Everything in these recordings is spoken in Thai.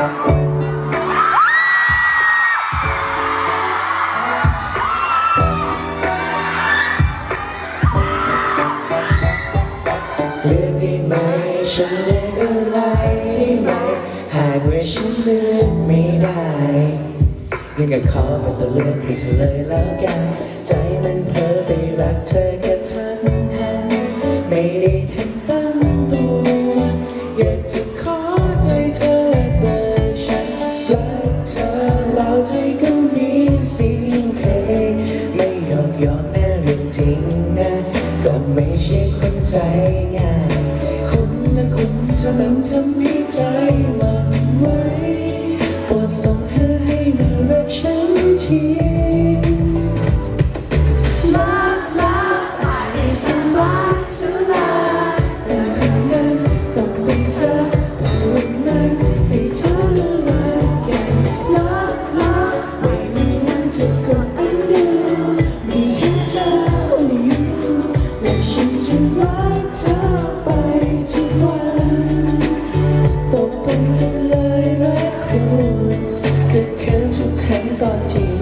เลือกได้ไหมฉันเลือกอะไรได้ไหม หากว่าฉันเลือกไม่ได้ยังก็ขอเป็นตัวเลือกให้เธอเลยแล้วกัน ใจมันเพ้อไปรักเธอแค่ทันหันไม่ได้ทันตั้ง ไม่ใช่คนใจง่ายคนละคนเท่านั้นทำให้ใจหวั่นไว้ปวดส่ง ขินทุ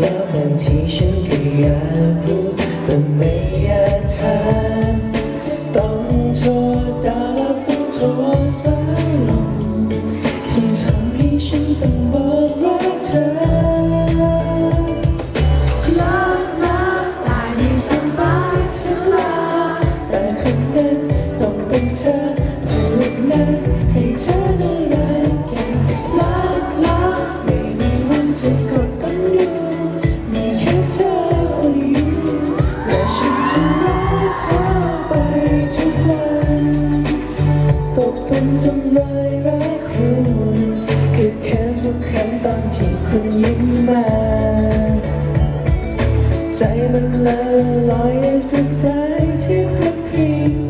แล้วบางทีฉันก็อยากรู้แต่ไม่อยากถาม ตกเป็นจำเลยรักคุณคือแค่ทุกครั้งตอนที่คุณยิ้มมา ใจมันละลอยจากใจที่พัดพิง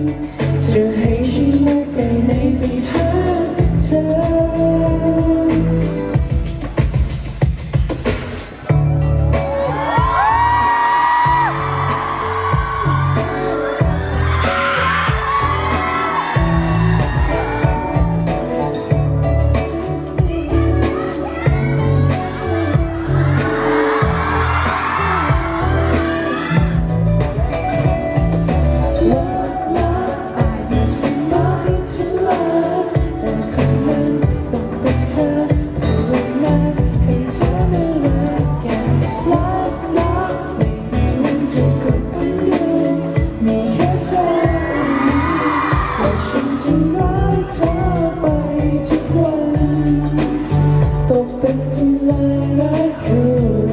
จะกดอันนี้มีแค่เธอและฉันจะรักเธอไปทุกวัตกเป็นจำเลยรักคุณ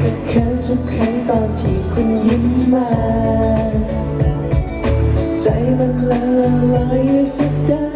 กับแค่ทุกครั้งตอนที่คุณยิ้มมา ใจมันละลายจะได้